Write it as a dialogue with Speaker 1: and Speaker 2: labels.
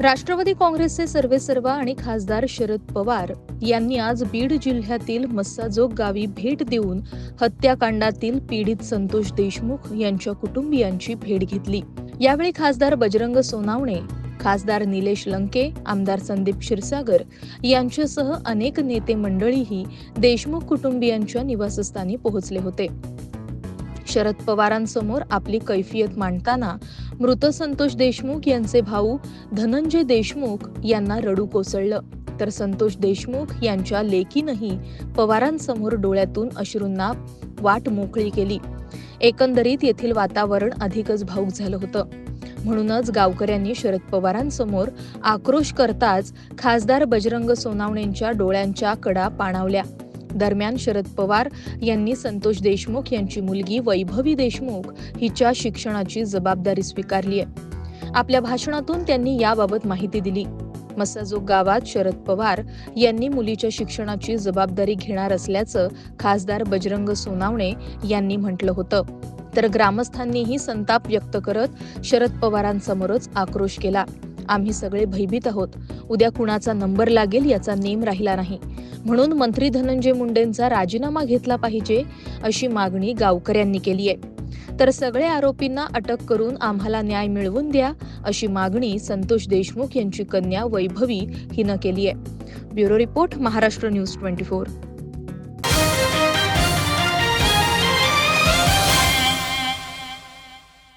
Speaker 1: राष्ट्रवादी काँग्रेसचे सर्वेसर्वा आणि खासदार शरद पवार यांनी आज बीड जिल्ह्यातील मस्साजोग गावी भेट देऊन हत्याकांडातील पीडित संतोष देशमुख यांच्या कुटुंबियांची भेट घेतली. यावेळी खासदार बजरंग सोनावणे खासदार निलेश लंके आमदार संदीप क्षीरसागर यांच्यासह अनेक नेते मंडळीही देशमुख कुटुंबियांच्या निवासस्थानी पोहोचले होते. शरद पवारांसमोर आपली कैफियत मांडताना मृत संतोष देशमुख यांचे भाऊ धनंजय देशमुख यांना रडू कोसळलं. तर संतोष देशमुख यांच्या लेकीनंही पवारांसमोर डोळ्यातून अश्रूंना वाट मोकळी केली. एकंदरीत येथील वातावरण अधिकच भाऊक झालं होतं. म्हणूनच गावकऱ्यांनी शरद पवारांसमोर आक्रोश करताच खासदार बजरंग सोनावणेंच्या डोळ्यांच्या कडा पाणावल्या. दरम्यान शरद पवार यांनी संतोष देशमुख यांची मुलगी वैभवी देशमुख हिच्या शिक्षणाची जबाबदारी स्वीकारली आहे. आपल्या भाषणातून त्यांनी याबाबत माहिती दिली. मसाजोग गावात शरद पवार यांनी मुलीच्या शिक्षणाची जबाबदारी घेणार असल्याचं खासदार बजरंग सोनावणे यांनी म्हटलं होतं. तर ग्रामस्थांनीही संताप व्यक्त करत शरद पवारांसमोरच आक्रोश केला. आम्ही सगळे भयभीत आहोत. उद्या कुणाचा नंबर लागेल याचा नेम राहिला नाही. म्हणून मंत्री धनंजय मुंडेंचा राजीनामा घेतला पाहिजे अशी मागणी गावकऱ्यांनी केली आहे. तर सगळे आरोपींना अटक करून आम्हाला न्याय मिळवून द्या अशी मागणी संतोष देशमुख यांची कन्या वैभवी हिनं केली आहे. Bureau report Maharashtra news twenty four.